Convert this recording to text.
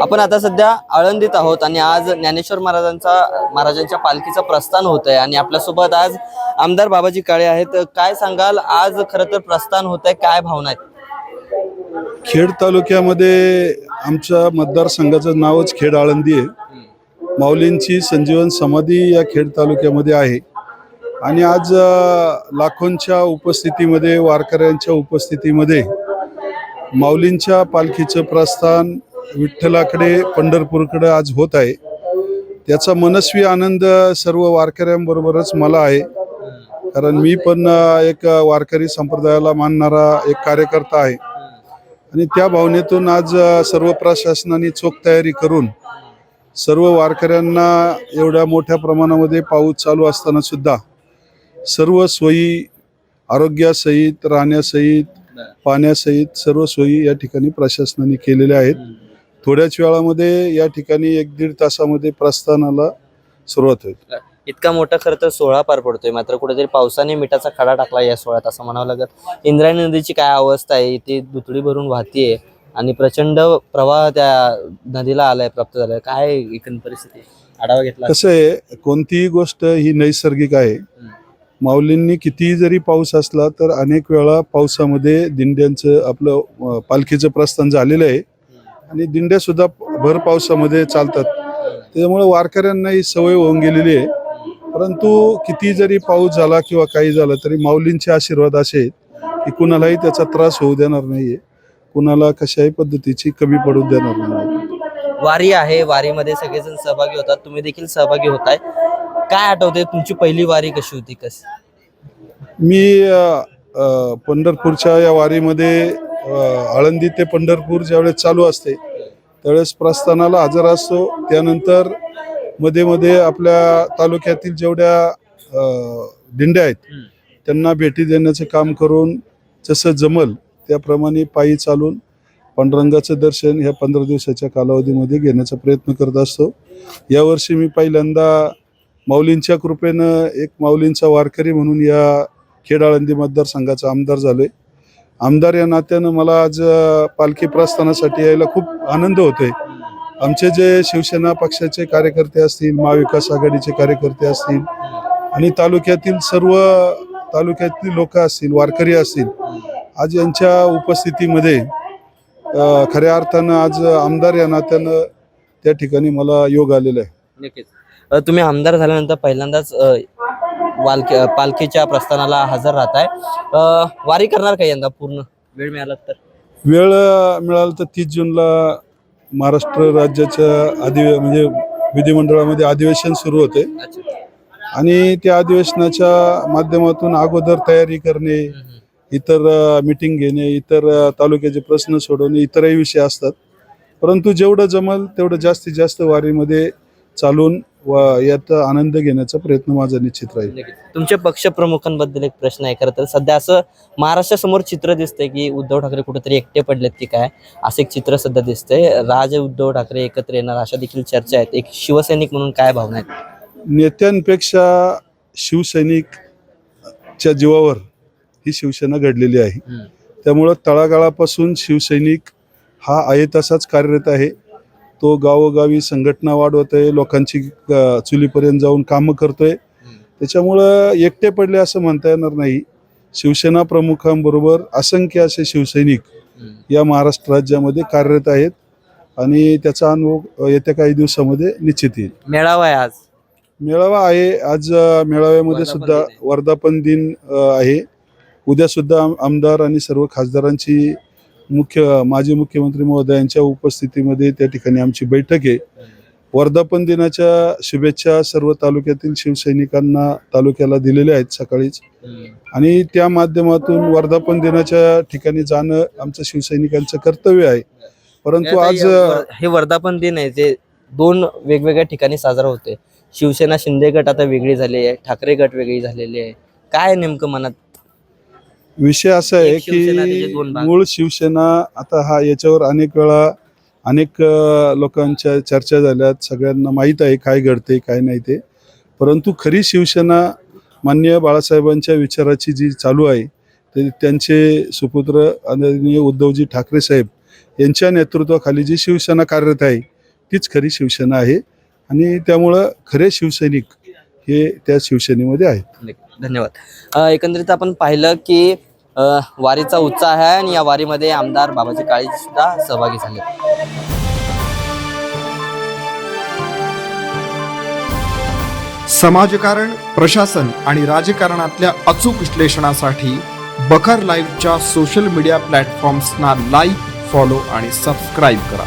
आपण आता सध्या आळंदीत आहोत आणि आज ज्ञानेश्वर महाराजांचा महाराजांच्या पालखीचं प्रस्थान होत आहे आणि आपल्यासोबत आज आमदार बाबाजी काळे आहेत. काय सांगाल? आज खरं तर प्रस्थान होत आहे काय भावना आहेत? खेड तालुक्यामध्ये आमच्या मतदारसंघाचं नावच खेड आळंदी आहे. माऊलींची संजीवन समाधी या खेड तालुक्यामध्ये आहे. आणि आज लाखोंच्या उपस्थितीमध्ये वारकऱ्यांच्या उपस्थितीमध्ये माऊलींच्या पालखीचं प्रस्थान विठ्ठलाकडे पंढरपूरकडे आज होत आहे. त्याचा मनस्वी आनंद सर्व वारकऱ्यांबरोबरच मला आहे. कारण मी पण एक वारकरी संप्रदायाला मानणारा एक कार्यकर्ता आहे. आणि त्या भावनेतून आज सर्व प्रशासनाने चोख तयारी करून सर्व वारकऱ्यांना एवढ्या मोठ्या प्रमाणामध्ये पाऊस चालू असताना सुद्धा सर्व सोयी आरोग्यासहित राहण्यासहित पाण्यासहित सर्व सोयी या ठिकाणी प्रशासनाने केलेल्या आहेत. थोड्याच वेळामध्ये या ठिकाणी एक दीड तासामध्ये प्रस्थानाला सुरुवात होईल. इतका मोठा खरं तर सोहळा पार पडतोय. मात्र कुठेतरी पावसाने मिठाचा खडा टाकला या सोहळ्यात असं म्हणावं लागत इंद्रायणी नदीची काय अवस्था आहे? ती दुथडी भरून वाहतीये आणि प्रचंड प्रवाह त्या नदीला आलाय प्राप्त झालाय. काय एकंदर परिस्थिती? आढावा घेतला. कसं आहे कोणतीही गोष्ट ही नैसर्गिक आहे. माऊलींनी कितीही जरी पाऊस असला तर अनेक वेळा पावसामध्ये दिंड्यांचं आपलं पालखीचं प्रस्थान झालेलं आहे. आणि दिंड्या सुद्धा भर पावसामध्ये चालतात. त्याच्यामुळे वारकऱ्यांना ही सवय होऊन गेलेली आहे. परंतु किती जरी पाऊस झाला किंवा काही झालं तरी माऊलींचे आशीर्वाद असे आहेत की कुणालाही त्याचा त्रास होऊ देणार नाहीये. कुणाला कशाही पद्धतीची कमी पडू देणार नाही वारी आहे. वारीमध्ये सगळेजण सहभागी होतात. तुम्ही देखील सहभागी होताय. काय आठवते तुमची पहिली वारी कशी होती? कशी? मी पंढरपूरच्या या वारीमध्ये आळंदी ते पंढरपूर ज्यावेळेस चालू असते त्यावेळेस प्रस्थानाला हजर असतो. त्यानंतरमध्ये मध्ये आपल्या तालुक्यातील जेवढ्या दिंड्या आहेत त्यांना भेटी देण्याचं काम करून जसं जमल त्याप्रमाणे पायी चालून पांडुरंगाचं दर्शन ह्या पंधरा दिवसाच्या कालावधीमध्ये घेण्याचा प्रयत्न करत असतो. यावर्षी मी पहिल्यांदा माऊलींच्या कृपेनं एक माऊलींचा वारकरी म्हणून या खेड आळंदी मतदारसंघाचा आमदार झालो आहे आमदार या नात्यानं मला आज पालखी प्रस्थानासाठी यायला खूप आनंद होतोय. आमचे जे शिवसेना पक्षाचे कार्यकर्ते असतील महाविकास आघाडीचे कार्यकर्ते असतील आणि तालुक्यातील सर्व तालुक्यातील लोक असतील वारकरी असतील आज यांच्या उपस्थितीमध्ये खऱ्या अर्थानं आज आमदार या नात्यानं त्या ठिकाणी मला योग आलेला आहे. नक्कीच. तुम्ही आमदार झाल्यानंतर पहिल्यांदाच वालकी पालखीच्या प्रस्थानाला हजर राहताय अ, वारी करणार का यंदा पूर्ण? वेळ मिळाला तर. वेळ मिळाला तर तीस जूनला महाराष्ट्र राज्याच्या अधि म्हणजे विधिमंडळामध्ये अधिवेशन सुरू होते. आणि त्या अधिवेशनाच्या माध्यमातून अगोदर तयारी करणे इतर मिटिंग घेणे इतर तालुक्याचे प्रश्न सोडवणे इतरही विषय असतात. परंतु जेवढं जमल तेवढं जास्तीत जास्त वारीमध्ये चालून व यात आनंद घेण्याचा प्रयत्न माझा निश्चित राहील. तुमच्या पक्षप्रमुखांबद्दल एक प्रश्न आहे खरं तर. सध्या असं महाराष्ट्रासमोर चित्र दिसतंय की उद्धव ठाकरे कुठेतरी एकटे पडलेत की काय? असं एक चित्र सध्या दिसतंय. राज उद्धव ठाकरे एकत्र येणार अशा देखील चर्चा आहेत. एक शिवसैनिक म्हणून काय भावना आहेत? नेत्यांपेक्षा शिवसैनिकच्या जीवावर ही शिवसेना घडलेली आहे. त्यामुळं तळागाळापासून शिवसैनिक हा आहे तसाच कार्यरत आहे. तो गावोगावी संघटना वाढवत आहे लोकांची चुलीपर्यंत जाऊन कामं करतोय. त्याच्यामुळं एकटे पडले असं म्हणता येणार नाही. शिवसेना प्रमुखांबरोबर असंख्य असे शिवसैनिक या महाराष्ट्र राज्यामध्ये कार्यरत आहेत आणि त्याचा अनुभव येत्या काही दिवसामध्ये निश्चित येईल. मेळावा आहे आज. मेळावा आहे. आज मेळाव्यामध्ये सुद्धा. वर्धापन दिन आहे. उद्या सुद्धा आम- आमदार आणि सर्व खासदारांची मुख्य माजी मुख्यमंत्री महोदयांच्या उपस्थितीमध्ये त्या ठिकाणी आमची बैठक आहे. वर्धापन दिनाच्या शुभेच्छा सर्व तालुक्यातील शिवसैनिकांना तालुक्याला दिलेल्या आहेत सकाळीच. आणि त्या माध्यमातून वर्धापन दिनाच्या ठिकाणी जाणं आमचं शिवसैनिकांचं कर्तव्य आहे. परंतु आज हे वर्धापन दिन आहे जे दोन वेगवेगळ्या ठिकाणी साजरा होते शिवसेना शिंदे गट आता वेगळी झाली आहे ठाकरे गट वेगळी झालेली आहे. काय नेमकं मनात? विषय असा आहे एक शिवसेना त्याचे की दोन भाग. मूळ शिवसेना आता हा याच्यावर अनेक वेळा अनेक अ, लोकांच्या चर्चा झाल्यात. सगळ्यांना माहीत आहे काय घडते काय नाही ते. परंतु खरी शिवसेना मान्य बाळासाहेबांच्या विचाराची जी चालू आहे ते त्यांचे सुपुत्र आदरणीय उद्धवजी ठाकरे साहेब यांच्या नेतृत्वाखाली जी शिवसेना कार्यरत आहे तीच खरी शिवसेना आहे. आणि त्यामुळं खरे शिवसैनिक हे त्या शिवसेनेमध्ये आहेत. धन्यवाद. एकंदरीत आपण पाहिलं की वारीचा उत्साह आहे आणि या वारीमध्ये आमदार बाबाजी काळे सुद्धा सहभागी झाले. समाजकारण प्रशासन आणि राजकारणातल्या अचूक विश्लेषणासाठी बखर लाईव्हच्या सोशल मीडिया प्लॅटफॉर्म्सना लाईक फॉलो आणि सबस्क्राईब करा.